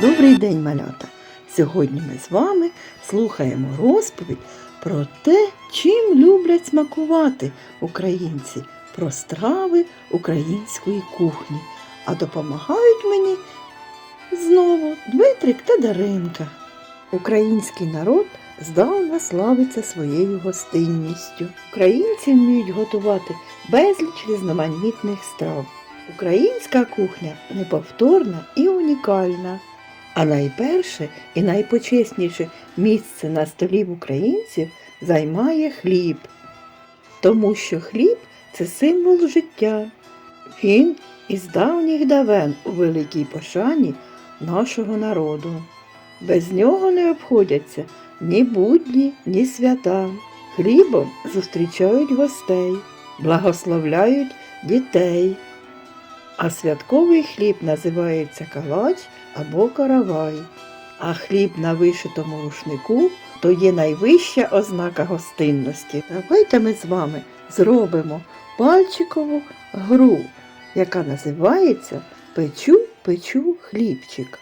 Добрий день, малята! Сьогодні ми з вами слухаємо розповідь про те, чим люблять смакувати українці, про страви української кухні. А допомагають мені знову Дмитрик та Даринка. Український народ здавна славиться своєю гостинністю. Українці вміють готувати безліч різноманітних страв. Українська кухня неповторна і унікальна. А найперше і найпочесніше місце на столі в українців займає хліб. Тому що хліб це символ життя. Він із давніх давен у великій пошані нашого народу. Без нього не обходяться ні будні, ні свята. Хлібом зустрічають гостей, благословляють дітей. А святковий хліб називається калач або каравай. А хліб на вишитому рушнику то є найвища ознака гостинності. Давайте ми з вами зробимо пальчикову гру, яка називається Печу, печу хлібчик.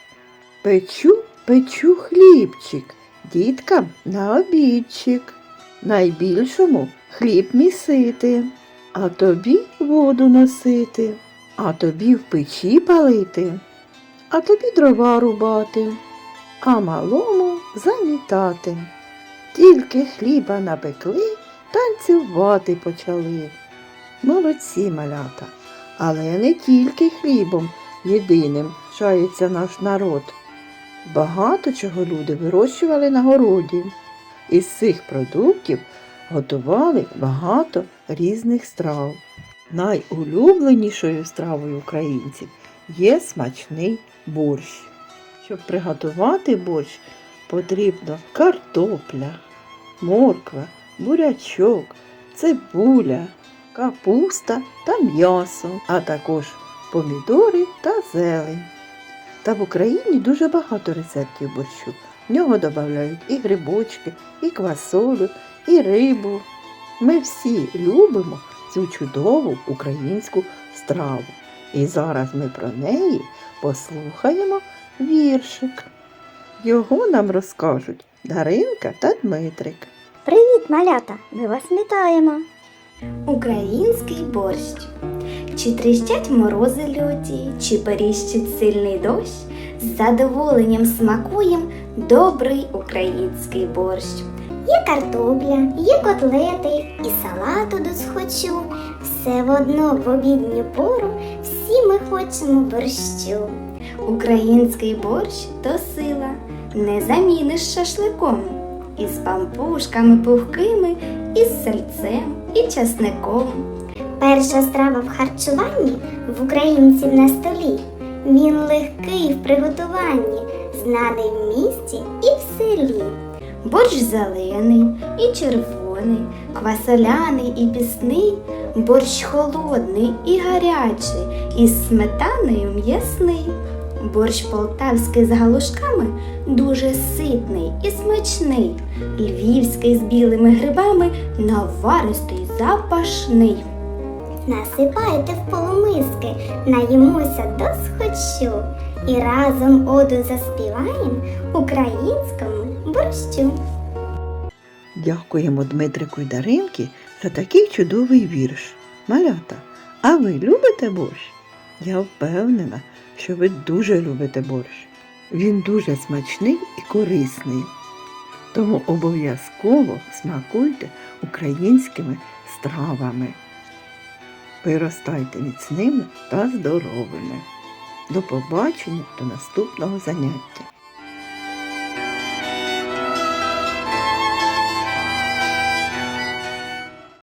Печу, печу хлібчик, діткам на обідчик. Найбільшому хліб місити, а тобі воду носити, а тобі в печі палити, а тобі дрова рубати, а малому замітати. Тільки хліба напекли, танцювати почали. Молодці малята, але не тільки хлібом єдиним шається наш народ. Багато чого люди вирощували на городі. Із цих продуктів готували багато різних страв. Найулюбленішою стравою українців є смачний борщ. Щоб приготувати борщ, потрібно картопля, морква, бурячок, цибуля, капуста та м'ясо, а також помідори та зелень. Та в Україні дуже багато рецептів борщу. В нього додають і грибочки, і квасолю, і рибу. Ми всі любимо цю чудову українську страву. І зараз ми про неї послухаємо віршик. Його нам розкажуть Даринка та Дмитрик. Привіт, малята! Ми вас вітаємо! Український борщ. Чи тріщать морози люті, чи періщить сильний дощ, з задоволенням смакуєм добрий український борщ. Є картопля, є котлети і салату досхочу. Все в одно в обідню пору всі ми хочемо борщу. Український борщ то сила, не заміниш шашликом. Із пампушками пухкими, із сальцем і часником. Перша страва в харчуванні в українців на столі. Він легкий в приготуванні, знаний в місті і в селі. Борщ зелений і червоний, квасоляний і пісний, борщ холодний і гарячий, із сметаною м'ясний. Борщ полтавський з галушками дуже ситний і смачний, львівський з білими грибами наваристий запашний. Насипайте в полумиски, наїмося досхочу. І разом оду заспіваєм українському борщу. Дякуємо Дмитрику й Даринки за такий чудовий вірш. Малята, а ви любите борщ? Я впевнена, що ви дуже любите борщ. Він дуже смачний і корисний. Тому обов'язково смакуйте українськими стравами. Виростайте міцними та здоровими. До побачення до наступного заняття.